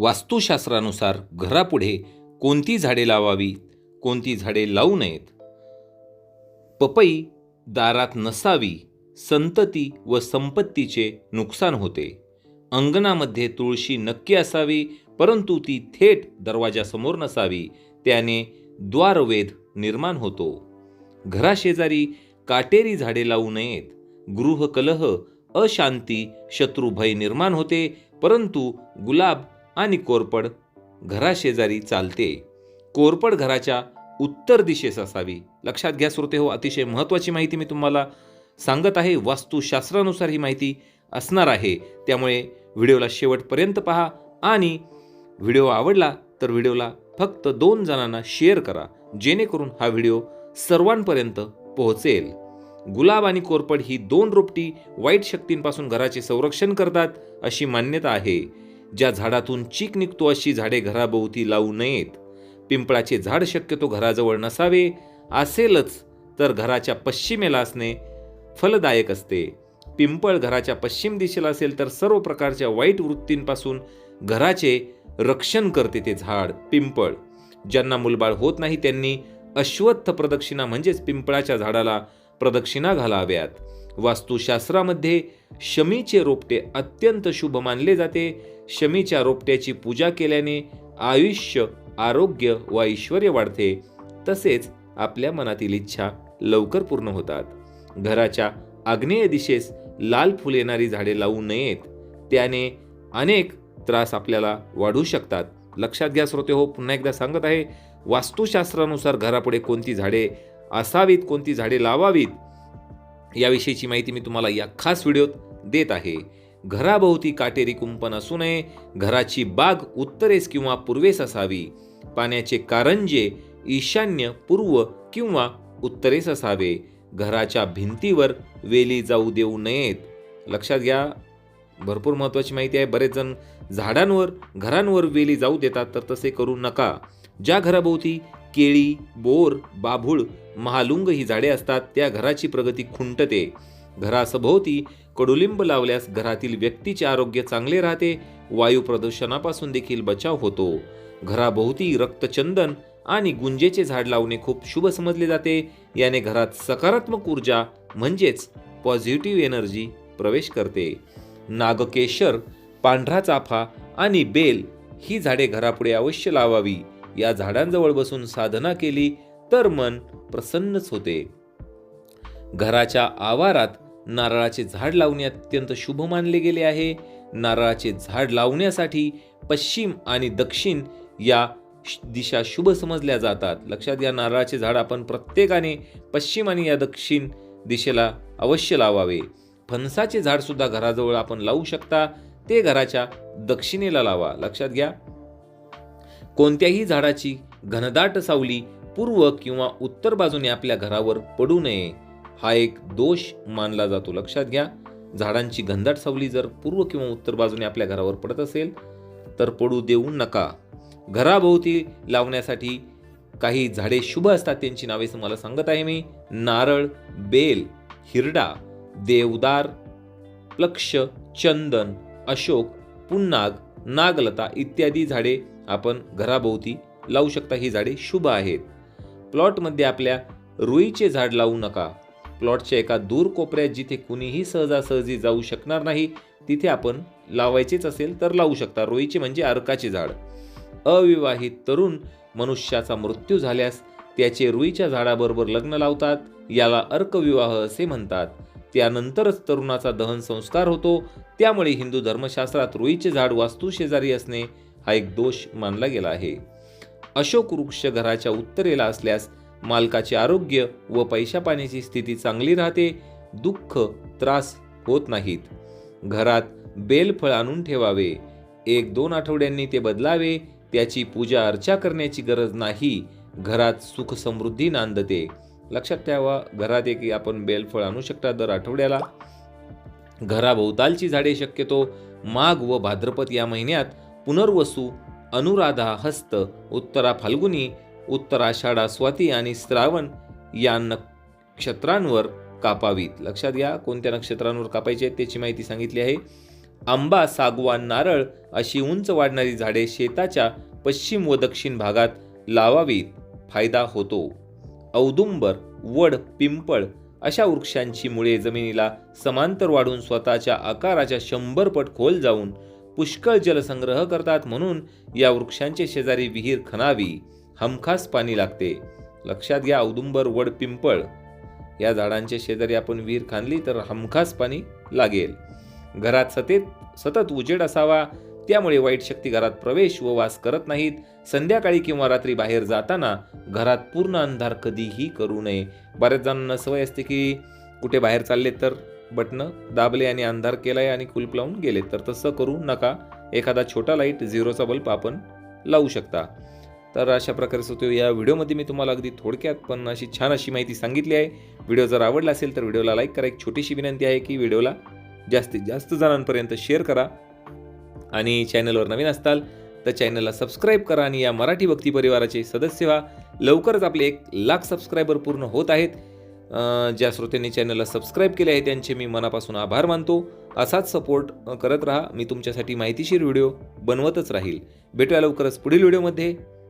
वास्तुशास्त्रानुसार घरापुढे कोणती झाडे लावावी कोणती झाडे लावू नयेत? पपई दारात नसावी संतती व संपत्तीचे नुकसान होते. अंगणामध्ये तुळशी नक्की असावी परंतु ती थेट दरवाजासमोर नसावी त्याने द्वारवेध निर्माण होतो. घराशेजारी काटेरी झाडे लावू नयेत. गृहकलह अशांती शत्रुभय निर्माण होते परंतु गुलाब आणि कोरपड घराशेजारी चालते. कोरपड घराच्या उत्तर दिशेस असावी. लक्षात घ्या श्रोते हो अतिशय महत्त्वाची माहिती मी तुम्हाला सांगत आहे. वास्तुशास्त्रानुसार ही माहिती असणार आहे. त्यामुळे व्हिडिओला शेवटपर्यंत पहा आणि व्हिडिओ आवडला तर व्हिडिओला फक्त दोन जणांना शेअर करा जेणेकरून हा व्हिडिओ सर्वांपर्यंत पोहोचेल. गुलाब आणि कोरपड ही दोन रोपटी वाईट शक्तींपासून घराचे संरक्षण करतात अशी मान्यता आहे. ज्या झाडातून चीक निघतो अशी झाडे घराभोवती लावू नयेत. पिंपळाचे झाड शक्यतो घराजवळ नसावे असेलच तर घराच्या पश्चिमेला असणे फलदायक असते. पिंपळ घराच्या पश्चिम दिशेला असेल तर सर्व प्रकारच्या वाईट वृत्तींपासून घराचे रक्षण करते ते झाड पिंपळ. ज्यांना मुलबाळ होत नाही त्यांनी अश्वत्थ प्रदक्षिणा म्हणजेच पिंपळाच्या झाडाला प्रदक्षिणा घालाव्यात. वास्तुशास्त्रामध्ये शमीचे रोपटे अत्यंत शुभ मानले जाते. शमीच्या रोपट्याची पूजा केल्याने आयुष्य आरोग्य व ऐश्वर वाढते. तसेच आपल्या मनातील इच्छा लवकर पूर्ण होतात. घराच्या आग्नेय दिशेस लाल फुल येणारी झाडे लावू नयेत. त्याने अनेक त्रास आपल्याला वाढू शकतात. लक्षात घ्या श्रोते हो पुन्हा एकदा सांगत आहे वास्तुशास्त्रानुसार घरापुढे कोणती झाडे असावीत कोणती झाडे लावावीत? याविषयीची माहिती मी तुम्हाला या खास व्हिडिओत देत आहे. घराभोवती काटेरी कुंपण असू नये घराची बाग उत्तरेस किंवा पूर्वेस असावी. पाण्याचे कारंजे ईशान्य पूर्व किंवा उत्तरेस असावे. घराच्या भिंतीवर वेली जाऊ देऊ नयेत. लक्षात घ्या भरपूर महत्त्वाची माहिती आहे. बरेच जण झाडांवर घरांवर वेली जाऊ देतात तर तसे करू नका. ज्या घराभोवती केळी बोर बाभूळ महालुंग ही झाडे असतात त्या घराची प्रगती खुंटते. घरासभोवती कडुलिंब लावल्यास घरातील व्यक्तीचे आरोग्य चांगले राहते वायू प्रदूषणापासून देखील बचाव होतो. घराभोवती रक्तचंदन आणि गुंजेचे झाड लावणे खूप शुभ समजले जाते. याने घरात सकारात्मक ऊर्जा म्हणजेच पॉझिटिव्ह एनर्जी प्रवेश करते. नागकेशर पांढरा चाफा आणि बेल ही झाडे घरापुढे अवश्य लावावी. या झाडांजवळ बसून साधना केली तर मन प्रसन्नच होते. घराच्या आवारात नारळाचे झाड लावणे अत्यंत शुभ मानले गेले आहे. नारळाचे झाड लावण्यासाठी पश्चिम आणि दक्षिण या दिशा शुभ समजल्या जातात. लक्षात घ्या नारळाचे झाड आपण प्रत्येकाने पश्चिम आणि या दक्षिण दिशेला अवश्य लावावे. फणसाचे झाडसुद्धा घराजवळ आपण लावू शकता. ते घराच्या दक्षिणेला लावा. लक्षात घ्या. कोणत्याही झाडाची घनदाट सावली पूर्व किंवा उत्तर बाजूने आपल्या घरावर पडू नये. हा एक दोष मानला जातो. लक्षात घ्या झाडांची घनदाट सावली जर पूर्व किंवा उत्तर बाजूने आपल्या घरावर पडत असेल तर पडू देऊ नका. घराभोवती लावण्यासाठी काही झाडे शुभ असतात त्यांची नावे तुम्हाला सांगत आहे मी. नारळ बेल हिरडा देवदार प्लक्ष चंदन अशोक पुन्नाग नागलता इत्यादी झाडे आपण घराभोवती लावू शकता. ही झाडे शुभ आहेत. प्लॉटमध्ये आपल्या रुईचे झाड लावू नका. प्लॉटच्या एका दूर कोपऱ्यात जिथे कुणीही सहजासहजी जाऊ शकणार नाही तिथे आपण लावायचेच असेल तर लावू शकता. रोईचे म्हणजे अर्काचे झाड. अविवाहित तरुण मनुष्याचा मृत्यू झाल्यास त्याचे रुईच्या झाडाबरोबर लग्न लावतात याला अर्कविवाह असे म्हणतात. त्यानंतरच तरुणाचा दहन संस्कार होतो. त्यामुळे हिंदू धर्मशास्त्रात रुईचे झाड वास्तू शेजारी असणे हा एक दोष मानला गेला आहे. अशोक वृक्ष घराच्या उत्तरेला असल्यास मालकाचे आरोग्य व पैशापाण्याची स्थिती चांगली राहते दुःख त्रास होत नाहीत. घरात बेलफळ आणून ठेवावे. एक दोन आठवड्यांनी ते बदलावे त्याची पूजा अर्चा करण्याची गरज नाही. घरात सुख समृद्धी नांदते. लक्षात ठेवा घरात एक आपण बेलफळ आणू शकता दर आठवड्याला. घराभोवतालची झाडे शक्यतो माघ व भाद्रपद या महिन्यात पुनर्वसू अनुराधा हस्त उत्तरा फाल्गुनी उत्तराषाढा स्वाती आणि श्रावण या नक्षत्रांवर कापावीत. लक्षात घ्या कोणत्या नक्षत्रांवर कापायचे आहेत त्याची माहिती सांगितली आहे. आंबा सागवान नारळ अशी उंच वाढणारी झाडे शेताच्या पश्चिम व दक्षिण भागात लावावीत. फायदा होतो. औदुंबर वड पिंपळ अशा वृक्षांची मुळे जमिनीला समांतर वाढून स्वतःच्या आकाराच्या शंभर पट खोल जाऊन पुष्कळ जलसंग्रह करतात म्हणून या वृक्षांचे शेजारी विहीर खणावी. हमखास पाणी लागते. लक्षात घ्या औदुंबर वड पिंपळ. या झाडांच्या शेजारी आपण विहीर खाणली तर हमखास पाणी लागेल. घरात सतत सतत उजेड असावा. त्यामुळे वाईट शक्ती घरात प्रवेश व वास करत नाहीत. संध्याकाळी किंवा रात्री बाहेर जाताना घरात पूर्ण अंधार कधीही करू नये. बऱ्याच जणांना सवय असते की कुठे बाहेर चालले तर बटणं दाबले आणि अंधार केलाय आणि कुलप लावून गेले तर तसं करू नका. एखादा छोटा लाइट झिरोचा बल्ब आपण लावू शकता. तर अशा प्रकारे होतो या व्हिडिओमध्ये मी तुम्हाला अगदी थोडक्यात पण अशी छान अशी माहिती सांगितली आहे. व्हिडिओ जर आवडला असेल तर व्हिडिओला लाईक करा. एक छोटीशी विनंती आहे की व्हिडिओला जास्तीत जास्त जणांपर्यंत शेअर करा. आणि चॅनलवर नवीन असताल तर चॅनलला सबस्क्राईब करा आणि या मराठी भक्ती परिवाराचे सदस्य व्हा. लवकरच आपले एक लाख सबस्क्रायबर पूर्ण होत आहेत. ज्या श्रोत्यांनी चॅनलला सबस्क्राईब केले आहे त्यांचे मी मनापासून आभार मानतो. असाच सपोर्ट करत राहा. मी तुमच्यासाठी माहितीशीर व्हिडिओ बनवतच राहील. भेटूया लवकरच पुढील व्हिडिओमध्ये.